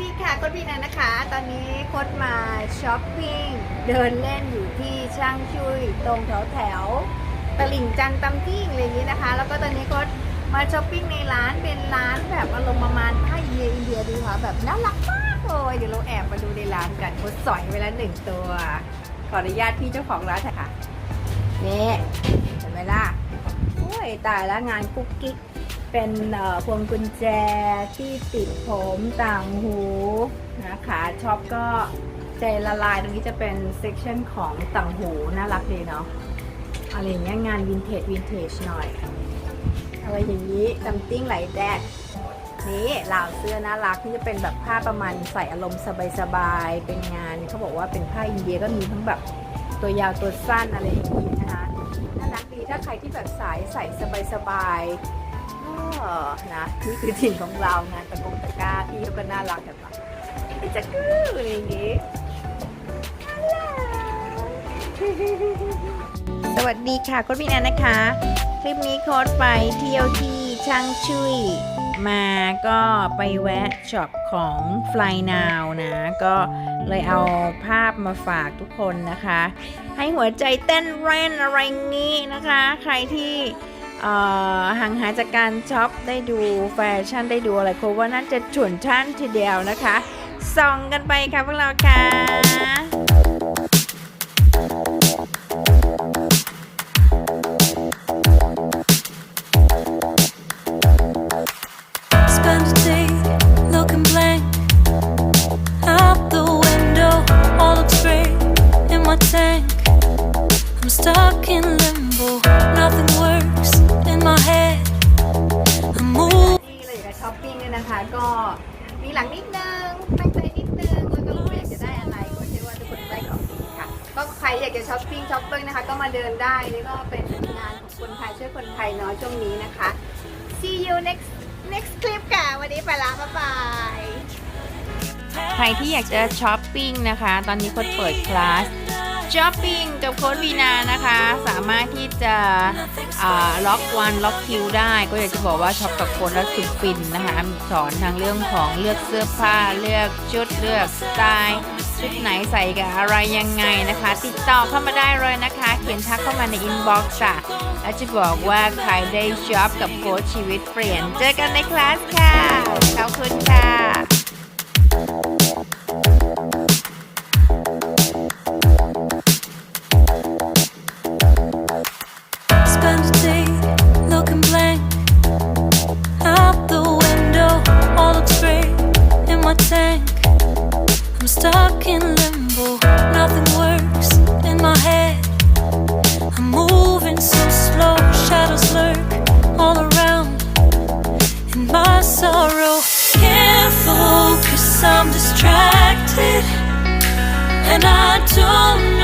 ดีค่ะโคดบีนานะคะ ตอนนี้โคดมาช้อปปิ้งเดินเล่นอยู่ที่ช่างชุยตรงแถวแถวตลิ่งจันตำกิ้งอะไรอย่างนี้นะคะ แล้วก็ตอนนี้โคดมาช้อปปิ้งในร้านเป็นร้านแบบอารมณ์ประมาณผ้าเยอินเดียดูค่ะแบบน่ารักมากเลยเดี๋ยวเราแอบมาดูในร้านกันโคดสอยไปแล้วหนึ่งตัว ขออนุญาตพี่เจ้าของร้านเถอะค่ะนี่เห็นไหมล่ะโอ้ยตายแล้วงานกุ๊กกิ๊ก เป็นพวงกุญแจที่ติดผมต่างหูนะคะช็อปก็ใจละลายตรงนี้จะเป็นเซกชันของต่างหูน่ารักดีเนาะอะไรเงี้ยงานวินเทจวินเทจหน่อย อะไรอย่างนี้ดัมติ้งไหลแดดนี่เหล่าเสื้อน่ารักที่จะเป็นแบบผ้าประมาณใส่อารมณ์สบายๆเป็นงานเขาบอกว่าเป็นผ้าอินเดียก็มีทั้งแบบตัวยาวตัวสั้นอะไรอย่างนี้นะคะน่ารักดีถ้าใครที่แบบสายใส่สบายๆ นะนี่คือถิ่นของเรางานตะกงตะก้าพี่เขาก็น่ารักกันปะไอจะกื้อะไรอย่างงี้สวัสดีค่ะโค้ดพี่แนนนะคะ คลิปนี้โค้ดไปเที่ยวที่ช่างชุยมาก็ไปแวะช็อปของ Fly Now นะ ก็เลยเอาภาพมาฝากทุกคนนะคะ ให้หัวใจเต้นแร่นอะไรงี้นะคะ ใครที่ ห่างหายจากการช็อปได้ดูแฟชั่นได้ดูอะไรเพราะว่าน่าจะฉุนชั่นทีเดียวนะคะ ส่องกันไปค่ะพวกเราค่ะ tank. I'm stuck in limbo. มีหลังนิดนึงตั้งใจนิดนึงแล้วก็รู้ว่าอยากจะได้อะไรก็เชื่อว่าทุกคนได้ของดีค่ะ ก็ใครอยากจะช้อปปิ้งช้อปปิ้งนะคะ ก็มาเดินได้นี่ก็เป็นงานของคนไทยช่วยคนไทยเนาะช่วงนี้นะคะ see you next next clip ค่ะ วันนี้ไปละบ๊ายบายใครที่อยากจะช้อปปิ้งนะคะ ตอนนี้คนเปิดคลาส ช้อปปิ้งกับโค้ดวีนานะคะ สามารถที่จะล็อกวันล็อกคิวได้ ก็อยากจะบอกว่าช็อปกับโค้ดแล้วสุดฟินนะคะสอนทางเรื่องของเลือกเสื้อผ้าเลือกชุดเลือกสไตล์ชุดไหนใส่กับอะไรยังไงนะคะ ติดต่อเข้ามาได้เลยนะคะ เขียนทักเข้ามาในอินบ็อกซ์ค่ะ แล้วจะบอกว่าใครได้ช็อปกับโค้ดชีวิตเปลี่ยน เจอกันในคลาสค่ะขอบคุณค่ะ in limbo. Nothing works in my head. I'm moving so slow. Shadows lurk all around. In my sorrow, can't focus. I'm distracted. And I don't